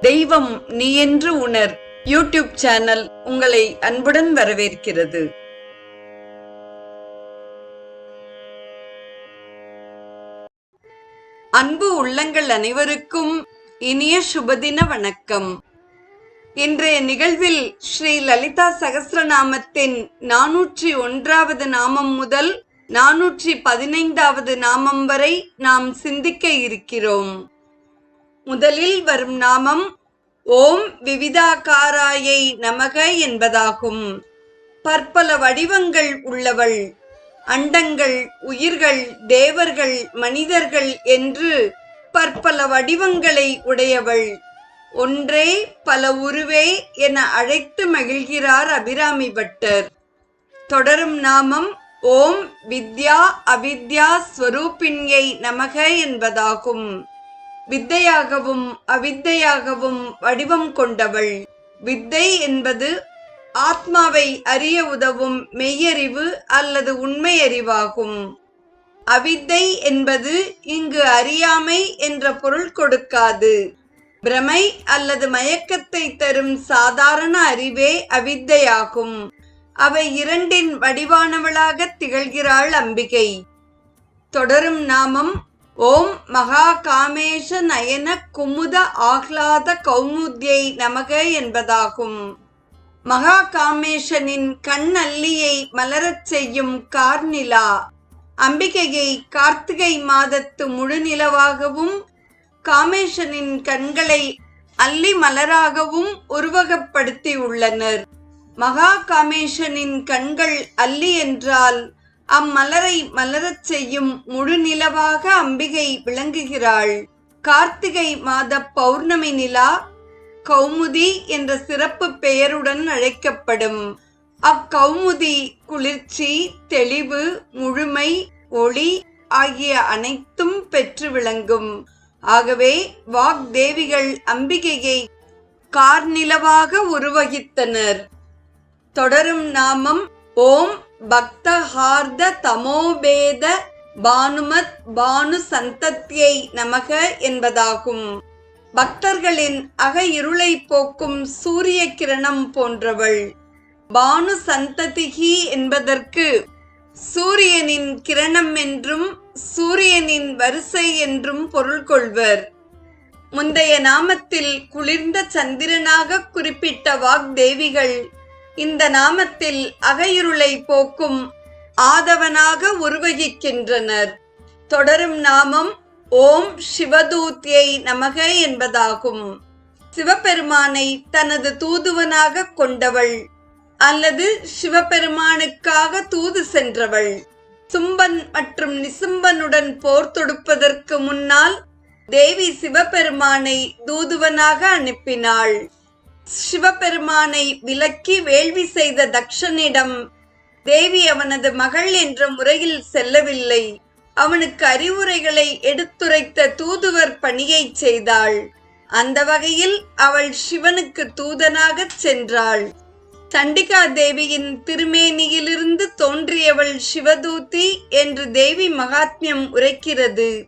தெய்வம் நீ என்று உணர். யூடியூப் சேனல் உங்களை அன்புடன் வரவேற்கிறது. அன்பு உள்ளங்கள் அனைவருக்கும் இனிய சுபதின வணக்கம். இன்றைய நிகழ்வில் ஸ்ரீ லலிதா சகசிரநாமத்தின் நானூற்றி ஒன்றாவது நாமம் முதல் நானூற்றி பதினைந்தாவது நாமம் வரை நாம் சிந்திக்க இருக்கிறோம். முதலில் வரும் நாமம் ஓம் விவிதாகாராயை நமக என்பதாகும். பற்பல வடிவங்கள் உள்ளவள் அண்டங்கள் உயிர்கள் தேவர்கள் மனிதர்கள் என்று பற்பல வடிவங்களை உடையவள். ஒன்றே பல உருவே என அழைத்து மகிழ்கிறார் அபிராமி பட்டர். தொடரும் நாமம் ஓம் வித்யா அவித்யா ஸ்வரூபிண்யை நமக என்பதாகும். வித்தையாகவும் அவித்தையாகவும் வடிவம் கொண்டவள். வித்தை என்பது ஆத்மாவை அறிய உதவும் மெய்யறிவு அல்லது உண்மையறிவாகும். அவித்தை என்பது இங்கு அறியாமை என்ற பொருள் கொடுக்காது. பிரமை அல்லது மயக்கத்தை தரும் சாதாரண அறிவே அவித்தையாகும். அவை இரண்டின் வடிவானவளாக திகழ்கிறாள் அம்பிகை. தொடரும் நாமம் ஓம் மகா காமேஷ நயன குமுத ஆஹ்லாத கௌமுத்யை நமக என்பதாகும். மகா காமேஷனின் கண் அல்லியை மலரச் செய்யும் கார்நிலா. அம்பிகையை கார்த்திகை மாதத்து முழுநிலவாகவும் காமேஷனின் கண்களை அல்லி மலராகவும் உருவகப்படுத்தி உள்ளனர் மகா காமேஷனின் கண்கள் அல்லி என்றால் அம்மலரை மலரச் செய்யும் முழுநிலவாக அம்பிகை விளங்குகிறாள். கார்த்திகை மாத பௌர்ணமி நிலா கௌமுதி என்ற சிறப்பு பெயருடன் அழைக்கப்படும். அக்கௌமுதி குளிர்ச்சி தெளிவு முழுமை ஒளி ஆகிய அனைத்தும் பெற்று விளங்கும். ஆகவே வாக்தேவிகள் அம்பிகையை கார்நிலவாக உருவகித்தனர். தொடரும் நாமம் ஓம் பக்தஹார்த தமோபேத பானுமத் பானு சந்தத்தியை நமக என்பதாகும். பக்தர்களின் அக இருளை போக்கும் சூரிய கிரணம் போன்றவள். பானு சந்ததிகி என்பதற்கு சூரியனின் கிரணம் என்றும் சூரியனின் வரிசை என்றும் பொருள் கொள்வர். முந்தைய நாமத்தில் குளிர்ந்த சந்திரனாக குறிப்பிட்ட வாக்தேவிகள் இந்த நாமத்தில் அகையிருளை போக்கும் ஆதவனாக உருவகிக்கின்றனர். தொடரும் நாமம் ஓம் சிவதூத்தியை நமக என்பதாகும். சிவபெருமானை தனது தூதுவனாக கொண்டவள் அல்லது சிவபெருமானுக்காக தூது சென்றவள். சும்பன் மற்றும் நிசும்பனுடன் போர் தொடுப்பதற்கு முன்னால் தேவி சிவபெருமானை தூதுவனாக அனுப்பினாள். சிவபெருமானை விலக்கி வேள்வி செய்த தக்ஷனிடம் தேவி அவனது மகள் என்ற முறையில் செல்லவில்லை. அவனுக்கு அறிவுரைகளை எடுத்துரைத்த தூதுவர் பணியை செய்தாள். அந்த வகையில் அவள் சிவனுக்கு தூதனாகச் சென்றாள். சண்டிகா தேவியின் திருமேனியிலிருந்து தோன்றியவள் சிவதூதி என்று தேவி மகாத்மியம் உரைக்கிறது.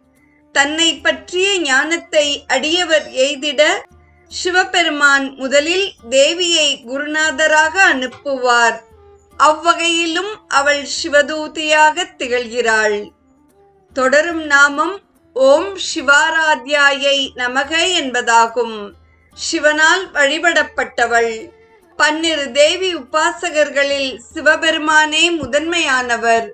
தன்னை பற்றிய ஞானத்தை அடியவர் எய்திட சிவபெருமான் முதலில் தேவியை குருநாதராக அனுப்புவார். அவ்வகையிலும் அவள் சிவதூதியாக திகழ்கிறாள். தொடரும் நாமம் ஓம் சிவாராத்யாயை நமக என்பதாகும். சிவனால் வழிபடப்பட்டவள். பன்னிரு தேவி உபாசகர்களில் சிவபெருமானே முதன்மையானவர்.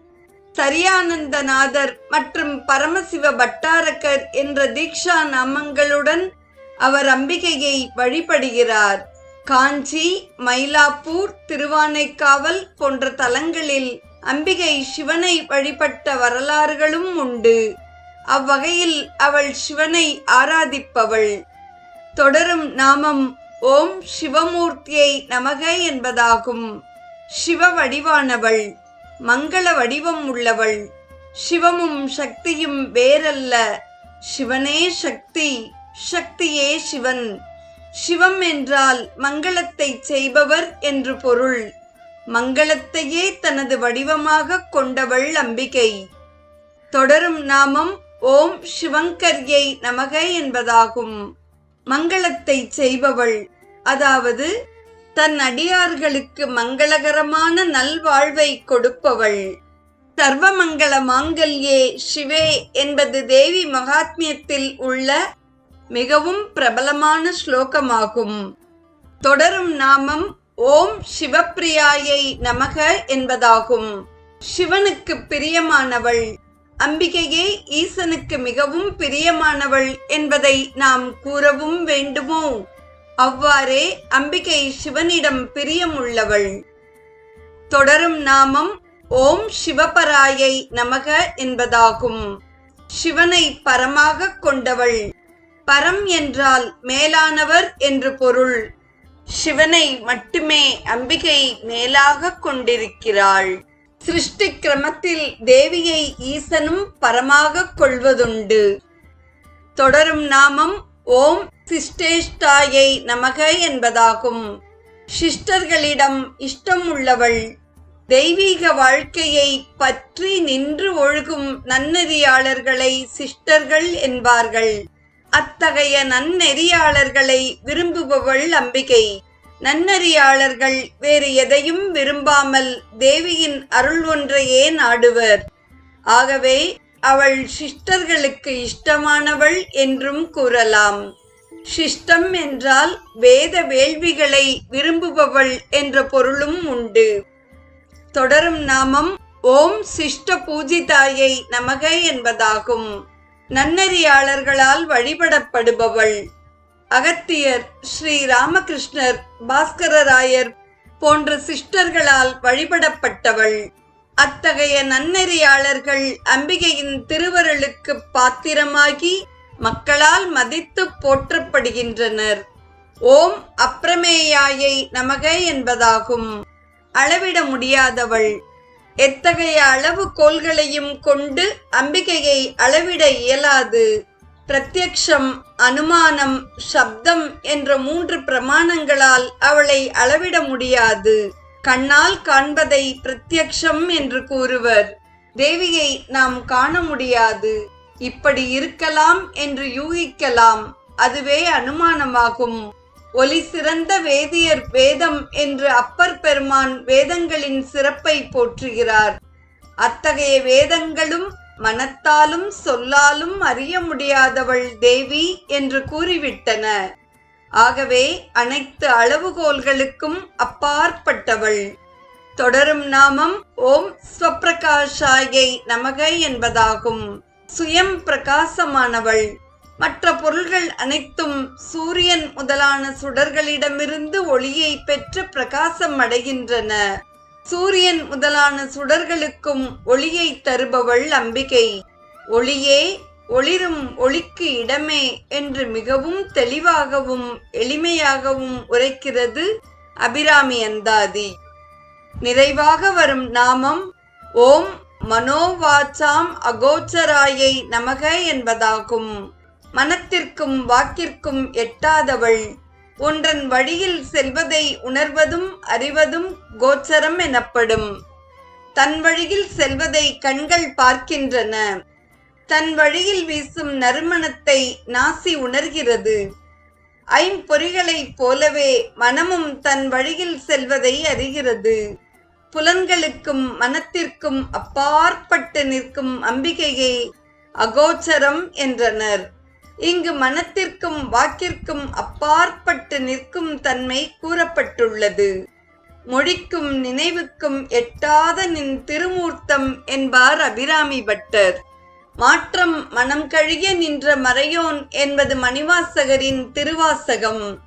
சரியானந்தநாதர் மற்றும் பரமசிவ பட்டாரகர் என்ற தீக்ஷா நாமங்களுடன் அவர் அம்பிகையை வழிபடுகிறார். காஞ்சி மயிலாப்பூர் திருவானைக்காவல் போன்ற தலங்களில் அம்பிகை சிவனை வழிபட்ட வரலாறுகளும் உண்டு. அவ்வகையில் அவள் சிவனை ஆராதிப்பவள். தொடரும் நாமம் ஓம் சிவமூர்த்தியை நமக என்பதாகும். சிவ வடிவானவள் மங்கள வடிவம் உள்ளவள். சிவமும் சக்தியும் வேறல்ல. சிவனே சக்தி. சக்தியே சிவன். சிவம் என்றால் மங்களத்தை செய்பவர் என்று பொருள். மங்களத்தையே தனது வடிவமாக கொண்டவள் அம்பிகை. தொடரும் நாமம் ஓம் சிவங்கர்யை நமக என்பதாகும். மங்களத்தை செய்பவள் அதாவது தன் அடியார்களுக்கு மங்களகரமான நல்வாழ்வை கொடுப்பவள். சர்வமங்கள மாங்கல்யே சிவே என்பது தேவி மகாத்மியத்தில் உள்ள மிகவும் பிரபலமான ஸ்லோகமாகும். தொடரும் நாமம் ஓம் சிவப்பிரியாயை நமக என்பதாகும். சிவனுக்கு பிரியமானவள் அம்பிகையே ஈசனுக்கு மிகவும் பிரியமானவள் என்பதை நாம் கூறவும் வேண்டுமோ? அவ்வாறே அம்பிகை சிவனிடம் பிரியமுள்ளவள். தொடரும் நாமம் ஓம் சிவபராயை நமக என்பதாகும். சிவனை பரமாக கொண்டவள். பரம் என்றால் மேலானவர் என்று பொருள். சிவனை மட்டுமே அம்பிகை மேலாக கொண்டிருக்கிறாள். சிருஷ்டி கிரமத்தில் தேவியை ஈசனும் பரமாக கொள்வதுண்டு. தொடரும் நாமம் ஓம் சிஷ்டேஷ்டாயை நமக என்பதாகும். சிஷ்டர்களிடம் இஷ்டம் உள்ளவள் தெய்வீக வாழ்க்கையை பற்றி நின்று ஒழுகும் நன்னெறியாளர்களை சிஷ்டர்கள் என்பார்கள். அத்தகைய நன்னெறியாளர்களை விரும்புபவள் அம்பிகை. நன்னறியாளர்கள் வேறு எதையும் விரும்பாமல் தேவியின் அருள் ஒன்றையே நாடுவர். ஆகவே அவள் சிஷ்டர்களுக்கு இஷ்டமானவள் என்றும் கூறலாம். சிஷ்டம் என்றால் வேத வேள்விகளை விரும்புபவள் என்ற பொருளும் உண்டு. தொடரும் நாமம் ஓம் சிஷ்ட பூஜிதாயை நமக என்பதாகும். நன்னறியாளர்களால் வழிபடப்படுபவள். அகத்தியர் ஸ்ரீ ராமகிருஷ்ணர் பாஸ்கரராயர் போன்ற சிஷ்டர்களால் வழிபடப்பட்டவள். அத்தகைய நன்னெறியாளர்கள் அம்பிகையின் திருவருளுக்கு பாத்திரமாகி மக்களால் மதித்து போற்றப்படுகின்றனர். ஓம் அப்பிரமேயாயை நமக என்பதாகும். அளவிட முடியாதவள். எத்தகைய அளவு கோள்களையும் கொண்டு அம்பிகையை அளவிட இயலாது? பிரத்யக்ஷம் அனுமானம் சப்தம் என்ற மூன்று பிரமாணங்களால் அவளை அளவிட முடியாது. கண்ணால் காண்பதை பிரத்யக்ஷம் என்று கூறுவர். தேவியை நாம் காண முடியாது. இப்படி இருக்கலாம் என்று யூகிக்கலாம். அதுவே அனுமானமாகும். ஒலி சிறந்த வேதியர் வேதம் என்று அப்பர் பெருமான் வேதங்களின் சிறப்பை போற்றுகிறார். அத்தகைய வேதங்களும் மனத்தாலும் சொல்லாலும் அறிய முடியாதவள் தேவி என்று கூறிவிட்டன. ஆகவே அனைத்து அளவுகோல்களுக்கும் அப்பாற்பட்டவள். தொடரும் நாமம் ஓம் ஸ்வப்பிரகாஷாயை நமக என்பதாகும். சுயம் பிரகாசமானவள். மற்ற பொருள்கள் அனைத்தும் சூரியன் முதலான சுடர்களிடமிருந்து ஒளியை பெற்று பிரகாசம் அடைகின்றன சூரியன் முதலான சுடர்களுக்கும் ஒளியை தருபவள் அம்பிகை. ஒளியே ஒளிரும் ஒளிக்கு இடமே என்று மிகவும் தெளிவாகவும் எளிமையாகவும் உரைக்கிறது அபிராமி அந்தாதி. நிறைவாக வரும் நாமம் ஓம் மனோவாச்சாம் அகோச்சராயை நமக என்பதாகும். மனத்திற்கும் வாக்கிற்கும் எட்டாதவள். ஒன்றன் வழியில் செல்வதை உணர்வதும் அறிவதும் கோச்சரம் எனப்படும். தன் வழியில் செல்வதை கண்கள் பார்க்கின்றன. தன் வழியில் வீசும் நறுமணத்தை நாசி உணர்கிறது. ஐம்பொறிகளைப் போலவே மனமும் தன் வழியில் செல்வதை அறிகிறது. புலன்களுக்கும் மனத்திற்கும் அப்பாற்பட்டு நிற்கும் அம்பிகையை அகோச்சரம் என்றனர். இங்கு மனத்திற்கும் வாக்கிற்கும் அப்பாற்பட்டு நிற்கும் தன்மை கூறப்பட்டுள்ளது. மொழிக்கும் நினைவுக்கும் எட்டாத நின் திருமூர்த்தம் என்பார் அபிராமி பட்டர். மாற்றம் மனம் கழிய நின்ற மறையோன் என்பது மணிவாசகரின் திருவாசகம்.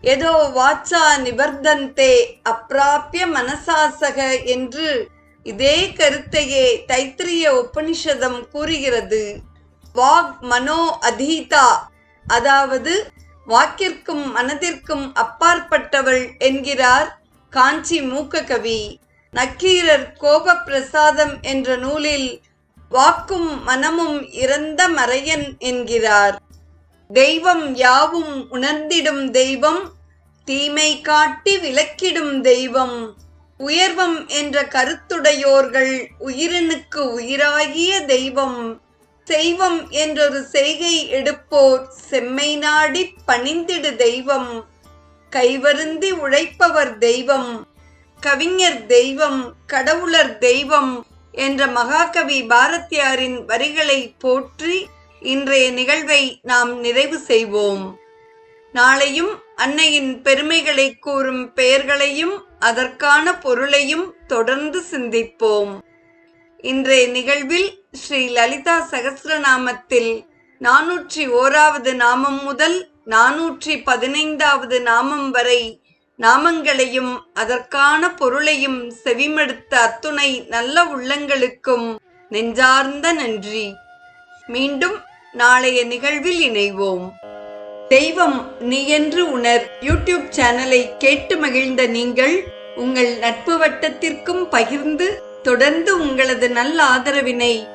ஏதோ வாச்சா நிபர்தந்தே அப்பிராபிய மனசாசக என்று இதே கருத்தையே தைத்திரிய உபனிஷதம் கூறுகிறது. வாக் மனோ அதீதா. அதாவது வாக்கிற்கும் மனதிற்கும் அப்பாற்பட்டவள் என்கிறார் காஞ்சி மூக்ககவி. நக்கீரர் கோப பிரசாதம் என்ற நூலில் வாக்கும் மனமும் இறந்த மறையன் என்கிறார். தெய்வம் யாவும் உணர்ந்திடும் தெய்வம் தீமை காட்டி விலக்கிடும் தெய்வம். உயர்வம் என்ற கருத்துடையோர்கள் உயிரினுக்கு உயிராகிய தெய்வம். செய்வம் என்றொரு செய்கை எடுப்போர் செம்மை நாடிப் பணிந்திடு தெய்வம். கைவருந்தி உழைப்பவர் தெய்வம். கவிஞர் தெய்வம் கடவுளர் தெய்வம் என்ற மகாகவி பாரதியாரின் வரிகளை போற்றி இன்றைய நிகழ்வை நாம் நிறைவு செய்வோம். நாளையும் அன்னையின் பெருமைகளை கூறும் பெயர்களையும் அதற்கான பொருளையும் தொடர்ந்து சிந்திப்போம். இன்றைய நிகழ்வில் ஸ்ரீ லலிதா சகசிரநாமத்தில் நானூற்றி ஓராவது நாமம் முதல் நானூற்றி பதினைந்தாவது நாமம் வரை நாமங்களையும் அதற்கான பொருளையும் செவிமடுத்த அத்துணை நல்ல உள்ளங்களுக்கும் நெஞ்சார்ந்த நன்றி. மீண்டும் நாளைய நிகழ்வில் இணைவோம். தெய்வம் நீ என்று உணர் யூடியூப் சேனலை கேட்டு மகிழ்ந்த நீங்கள் உங்கள் நட்பு வட்டத்திற்கும் பகிர்ந்து தொடர்ந்து உங்களது நல்ல ஆதரவினை